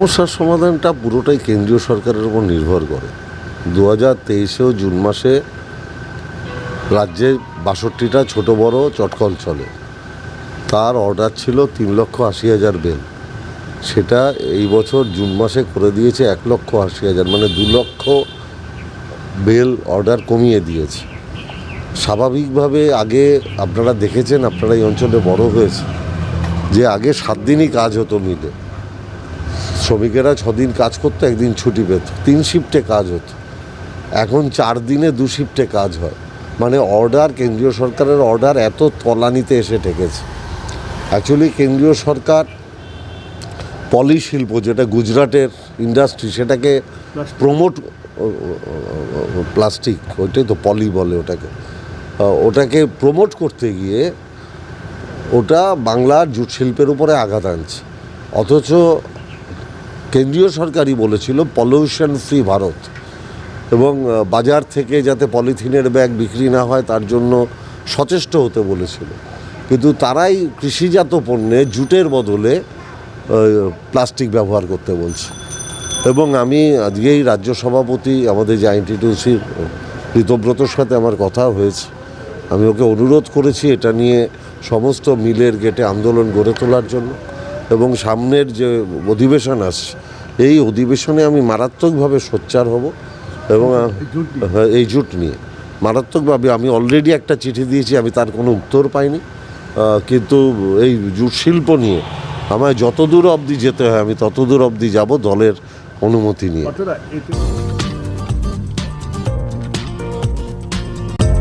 সমস্যার সমাধানটা পুরোটাই কেন্দ্রীয় সরকারের উপর নির্ভর করে। দু হাজার তেইশেও জুন মাসে রাজ্যে বাষট্টিটা ছোট বড় চটকল চলে। তার অর্ডার ছিল তিন লক্ষ আশি হাজার বেল। সেটা এই বছর জুন মাসে করে দিয়েছে এক লক্ষ আশি হাজার মানে দু লক্ষ বেল অর্ডার কমিয়ে দিয়েছে। স্বাভাবিকভাবে আগে আপনারা দেখেছেন, আপনারা এই অঞ্চলে বড় হয়েছে, যে আগে সাত দিনই কাজ হতো মিলে। শ্রমিকেরা ছদিন কাজ করতো একদিন ছুটি পেত। তিন শিফটে কাজ হতো। এখন চার দিনে দু শিফটে কাজ হয়। মানে অর্ডার কেন্দ্রীয় সরকারের অর্ডার এত তলানিতে এসে ঠেকেছে। অ্যাকচুয়ালি কেন্দ্রীয় সরকার পলি শিল্প যেটা গুজরাটের ইন্ডাস্ট্রি সেটাকে প্রমোট প্লাস্টিক ওইটাই তো পলি বলে ওটাকে। ওটাকে প্রমোট করতে গিয়ে ওটা বাংলার জুট শিল্পের উপরে আঘাত আনছে। অথচ কেন্দ্রীয় সরকারই বলেছিল পলিউশন ফ্রি ভারত। এবং বাজার থেকে যাতে পলিথিনের ব্যাগ বিক্রি না হয় তার জন্য সচেষ্ট হতে বলেছিল। কিন্তু তারাই কৃষিজাত পণ্যে জুটের বদলে প্লাস্টিক ব্যবহার করতে বলছে। এবং আমি আজকেই রাজ্য সভাপতি, আমাদের যে আইনটিটিউসির ঋতব্রতর সাথে আমার কথা হয়েছে। আমি ওকে অনুরোধ করেছি এটা নিয়ে সমস্ত মিলের গেটে আন্দোলন গড়ে তোলার জন্য। এবং সামনের যে অধিবেশন আসছে এই অধিবেশনে আমি মারাত্মকভাবে সোচ্চার হব এবং হ্যাঁ, এই জুট নিয়ে। মারাত্মকভাবে আমি অলরেডি একটা চিঠি দিয়েছি আমি তার কোনো উত্তর পাইনি। কিন্তু এই জুট শিল্প নিয়ে আমায় যত দূর অবধি যেতে হয় আমি তত দূর অবধি যাব দলের অনুমতি নিয়ে।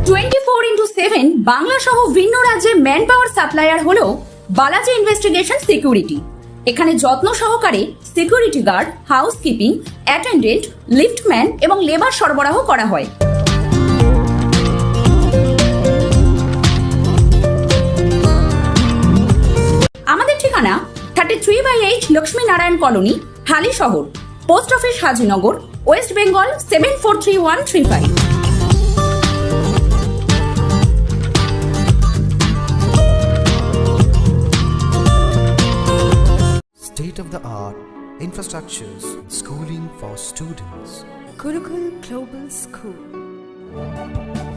Twenty four into seven Bangla সহ ভিন্ন রাজ্যে ম্যান পাওয়ার সাপ্লায়ার হলো বালাজি ইনভেস্টিগেশন সিকিউরিটি। এখানে যত্ন সহকারে security guard, housekeeping, attendant, liftman এবং লেবার সরবরাহ করা হয়। আমাদের ঠিকানা thirty three by eight Lakshmi Narayan colony, Halisahar. Post office Hajinagar, west Bengal seven four three one three five state of the art infrastructures, schooling for students. Gurukul Global School.